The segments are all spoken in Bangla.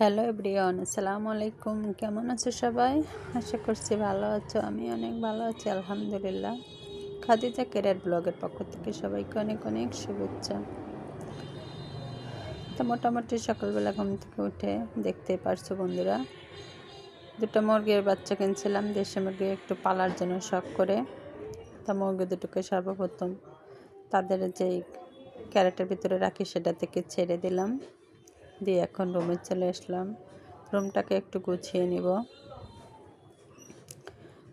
হ্যালো এভরিওয়ান আসসালামু আলাইকুম কেমন আছো সবাই? আশা করছি ভালো আছো। আমি অনেক ভালো আছি, আলহামদুলিল্লাহ। খাদিজা কেরিয়ার ব্লগের পক্ষ থেকে সবাইকে অনেক অনেক শুভেচ্ছা। তো মোটামুটি সকালবেলা ঘুম থেকে উঠে দেখতে পারছ বন্ধুরা, দুটো মুরগির বাচ্চা কিনছিলাম, দেশি মুরগি একটু পালার জন্য শখ করে। তা মুরগি দুটোকে সর্বপ্রথম তাদের যেই ক্যারেটের ভিতরে রাখি সেটা থেকে ছেড়ে দিলাম। দিয়ে এখন রুমে চলে আসলাম। রুমটাকে একটু গুছিয়ে নিব।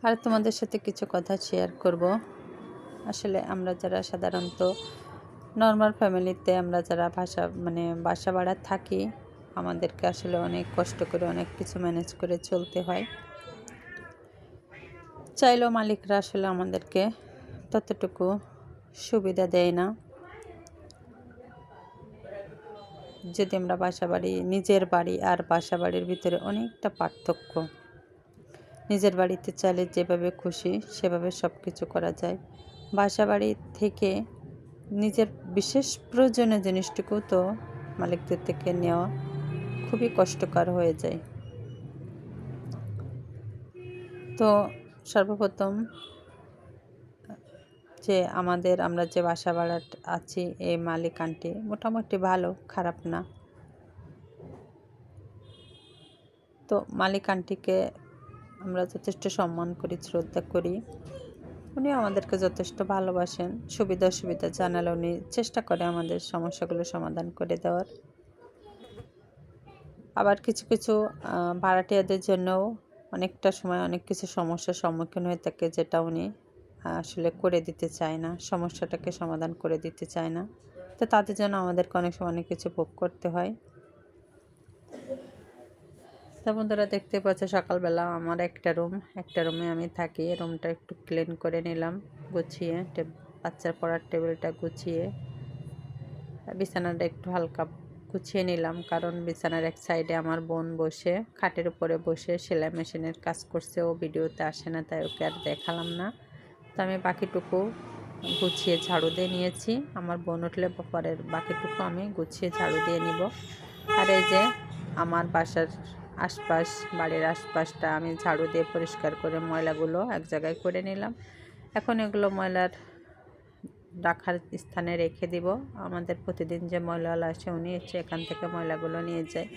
আর তোমাদের সাথে কিছু কথা শেয়ার করব। আসলে আমরা যারা সাধারণত নর্মাল ফ্যামিলিতে আমরা যারা ভাষা মানে বাসা ভাড়া থাকি, আমাদেরকে আসলে অনেক কষ্ট করে অনেক কিছু ম্যানেজ করে চলতে হয়। চাইলেও মালিকরা আসলে আমাদেরকে ততটুকু সুবিধা দেয় না। যদি আমরা বাসা বাড়ি নিজের বাড়ি আর বাসা বাড়ির ভিতরে অনেকটা পার্থক্য। নিজের বাড়িতে চাইলে যেভাবে খুশি সেভাবে সব কিছু করা যায়। বাসা বাড়ি থেকে নিজের বিশেষ প্রয়োজনীয় জিনিসটুকু তো মালিকদের থেকে নেওয়া খুবই কষ্টকর হয়ে যায়। তো সর্বপ্রথম যে আমাদের, আমরা যে বাসা ভাড়া আছি, এই মালিক আন্টি মোটামুটি ভালো, খারাপ না। তো মালিক আন্টিকে আমরা যথেষ্ট সম্মান করি, শ্রদ্ধা করি। উনি আমাদেরকে যথেষ্ট ভালোবাসেন। সুবিধা অসুবিধা জানালে উনি চেষ্টা করে আমাদের সমস্যাগুলো সমাধান করে দেওয়ার। আবার কিছু কিছু ভাড়াটিয়াদের জন্যও অনেকটা সময় অনেক কিছু সমস্যার সম্মুখীন হয়ে থাকে, যেটা উনি আসলে করে দিতে চায় না, সমস্যাটাকে সমাধান করে দিতে চায় না। তো তাদের জন্য আমাদেরকে অনেক সময় অনেক কিছু ভোগ করতে হয়। তা বন্ধুরা দেখতে পাচ্ছে, সকালবেলা আমার একটা রুম একটা রুমে আমি থাকি। রুমটা একটু ক্লিন করে নিলাম, গুছিয়ে বাচ্চার পড়ার টেবিলটা গুছিয়ে। বিছানাটা একটু হালকা গুছিয়ে নিলাম, কারণ বিছানার এক সাইডে আমার বোন বসে, খাটের উপরে বসে সেলাই মেশিনের কাজ করছে, ও ভিডিওতে আসে না, তাই ওকে আর দেখালাম না। তো আমি বাকিটুকু গুছিয়ে ঝাড়ু দিয়ে নিয়েছি। আমার বোন উঠলে পরের বাকিটুকু আমি গুছিয়ে ঝাড়ু দিয়ে নিব। আর এই যে আমার বাসার আশপাশ, বাড়ির আশপাশটা আমি ঝাড়ু দিয়ে পরিষ্কার করে ময়লাগুলো এক জায়গায় করে নিলাম। এখন এগুলো ময়লার রাখার স্থানে রেখে দিব। আমাদের প্রতিদিন যে ময়লাওয়ালা আসে উনি হচ্ছে এখান থেকে ময়লাগুলো নিয়ে যায়।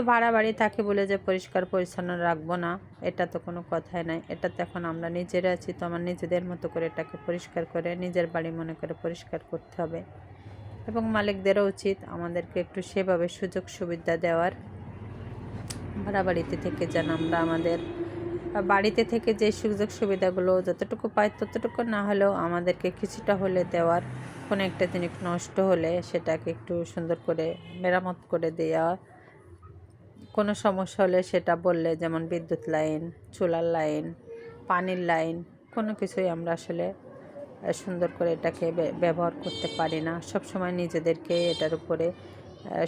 তো ভাড়া বাড়ি থাকে বলে যে পরিষ্কার পরিচ্ছন্ন রাখব না, এটা তো কোনো কথাই নাই। এটা তো এখন আমরা নিজেরা আছি, তো আমার নিজেদের মতো করে এটাকে পরিষ্কার করে নিজের বাড়ি মনে করে পরিষ্কার করতে হবে। এবং মালিকদেরও উচিত আমাদেরকে একটু সেভাবে সুযোগ সুবিধা দেওয়ার। ভাড়া বাড়িতে থেকে যেন আমরা আমাদের বাড়িতে থেকে যে সুযোগ সুবিধাগুলো যতটুকু পাই ততটুকু না হলেও আমাদেরকে কিছুটা হলে দেওয়ার, কোনো একটা জিনিস নষ্ট হলে সেটাকে একটু সুন্দর করে মেরামত করে দেওয়া কোনো সমস্যা হলে সেটা বললে, যেমন বিদ্যুৎ লাইন, চুলার লাইন, পানির লাইন, কোনো কিছুই আমরা আসলে সুন্দর করে এটাকে ব্যবহার করতে পারি না। সব সময় নিজেদেরকে এটার উপরে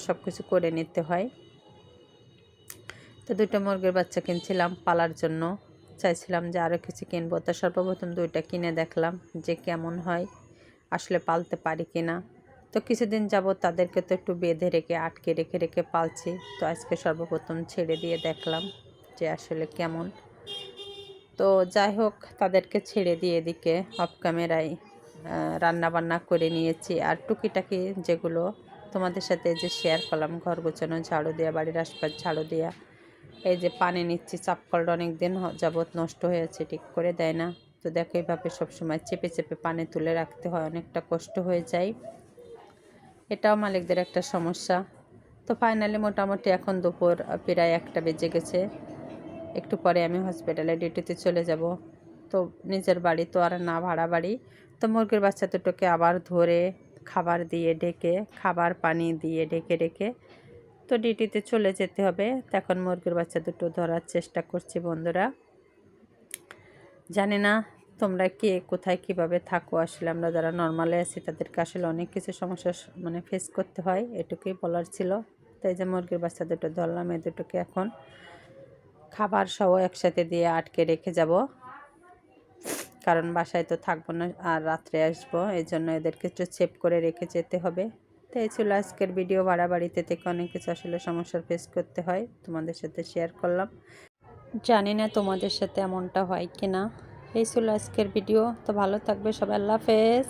সব কিছু করে নিতে হয়। তো দুটো মুরগির বাচ্চা কিনছিলাম পালার জন্য। চাইছিলাম যে আরও কিছু কিনবো। তো সর্বপ্রথম দুইটা কিনে দেখলাম যে কেমন হয়, আসলে পালতে পারি কি না তো কিছুদিন যাব তাদেরকে তো একটু বেঁধে রেখে, আটকে রেখে রেখে পালছি। তো আজকে সর্বপ্রথম ছেড়ে দিয়ে দেখলাম যে আসলে কেমন। তো যাই হোক, তাদেরকে ছেড়ে দিয়ে এদিকে অফ ক্যামেরায় রান্নাবান্না করে নিয়েছি। আর টুকিটাকি যেগুলো তোমাদের সাথে যে শেয়ার করলাম, ঘর গোছানো, ঝাড়ু দেওয়া বাড়ির আশপাশ ঝাড়ু দেওয়া এই যে পানি নিচ্ছি চাপকলটা অনেক দিন যাবৎ নষ্ট হয়েছে, ঠিক করে দেয় না। তো দেখো এইভাবে সবসময় চেপে চেপে পানি তুলে রাখতে হয়, অনেকটা কষ্ট হয়ে যায়। এটাও মালিকদের একটা সমস্যা। তো ফাইনালি মোটামুটি এখন দুপুর প্রায় একটা বেজে গেছে। একটু পরে আমি হসপিটালে ডিউটিতে চলে যাব। তো নিজের বাড়ি তো আর না ভাড়া বাড়ি। তো মুরগির বাচ্চা দুটোকে আবার ধরে খাবার দিয়ে ডেকে, খাবার পানি দিয়ে ডেকে ডেকে তো ডিউটিতে চলে যেতে হবে। তখন মুরগির বাচ্চা দুটো ধরার চেষ্টা করছি বন্ধুরা। জানি না তোমরা কে, কোথায় কীভাবে থাকো? আসলে আমরা যারা নর্মালে আছি, তাদেরকে আসলে অনেক কিছু সমস্যা মানে ফেস করতে হয়, এটুকুই বলার ছিল। তাই যে মুরগির বাচ্চা দুটো ধরলাম, এ দুটোকে এখন খাবার সহ একসাথে দিয়ে আটকে রেখে যাব। কারণ বাসায় তো থাকব না, আর রাত্রে আসব, এই জন্য এদেরকে একটু সেভ করে রেখে যেতে হবে। তো এই ছিল আজকের ভিডিও বাড়াবাড়িতে থেকে অনেক কিছু আসলে সমস্যার ফেস করতে হয়। তোমাদের সাথে শেয়ার করলাম। জানি না তোমাদের সাথে এমনটা হয় কি না এই ছিল আজকের ভিডিও। তো ভালো থাকবে সবাই। আল্লাহ হাফেজ।